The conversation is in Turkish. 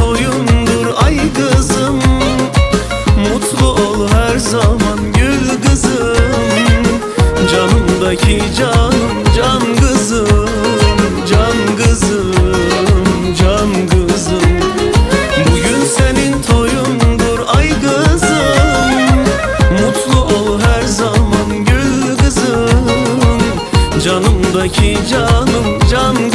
toyundur ay kızım. Mutlu ol her zaman gül kızım. Canımdaki canım can kızım Can kızım can kızım. Bugün senin toyundur ay kızım. Mutlu ol her zaman gül kızım. Canımdaki can